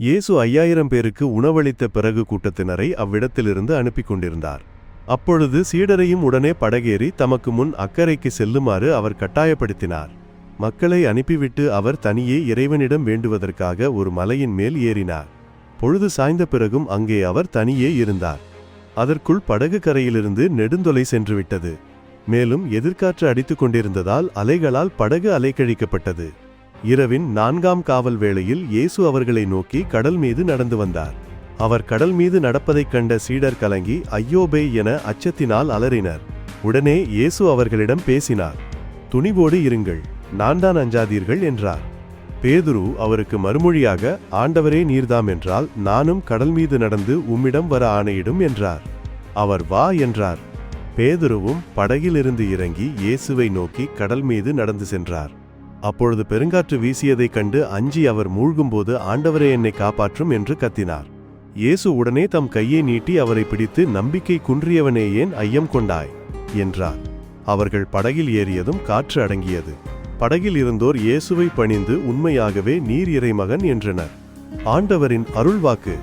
இயேசு ஐயாயிரம் பேருக்கு உணவளித்த பிறகு கூட்டத்தினரை அவ்விடத்திலிருந்து அனுப்பிக் கொண்டிருந்தார் அப்பொழுது சீடரையும் உடனே படகேறி தமக்கு முன் அக்கறைக்கு செல்லுமாறு அவர் கட்டாயப்படுத்தினார். மக்களை அனுப்பிவிட்டு அவர் தனியே இறைவனிடம் வேண்டுவதற்காக ஒரு மலையின் மேல் ஏறினார். பொழுது சாய்ந்த பிறகும் அங்கே அவர் தனியே இருந்தார். அதற்குள் படகு கரையிலிருந்து நெடுந்தொலை சென்றுவிட்டது. மேலும் எதிர்காற்று அடித்துக் கொண்டிருந்ததால் அலைகளால் படகு அலைக்கழிக்கப்பட்டது. இரவின் நான்காம் காவல் வேளையில் இயேசு அவர்களை நோக்கி கடல் மீது நடந்து வந்தார். அவர் கடல் மீது நடப்பதைக் கண்ட சீடர் கலங்கி ஐயோபே என அச்சத்தினால் அலறினர். உடனே இயேசு அவர்களிடம் பேசினார் துணிவோடு இருங்கள் நான் தான் அஞ்சாதீர்கள் என்றார். பேதுரு அவருக்கு மறுமொழியாக ஆண்டவரே நீர்தாம் என்றால் நானும் கடல் மீது நடந்து உம்மிடம் வர ஆணையிடும் என்றார். அவர் வா என்றார். பேதுருவும் படகிலிருந்து இறங்கி இயேசுவை நோக்கி கடல் மீது நடந்து சென்றார். அப்பொழுது பெருங்காற்று வீசியதைக் கண்டு அஞ்சி அவர் மூழ்கும்போது ஆண்டவரே என்னை காப்பாற்றும் என்று கத்தினார். இயேசு உடனே தம் கையை நீட்டி அவரை பிடித்து நம்பிக்கை குன்றியவனே ஏன் ஐயம் கொண்டாய்? என்றார். அவர்கள் படகில் ஏறியதும் காற்று அடங்கியது. படகில் இருந்தோர் இயேசுவை பணிந்து உண்மையாகவே நீர் இறைமகன் என்றனர். ஆண்டவரின் அருள்வாக்கு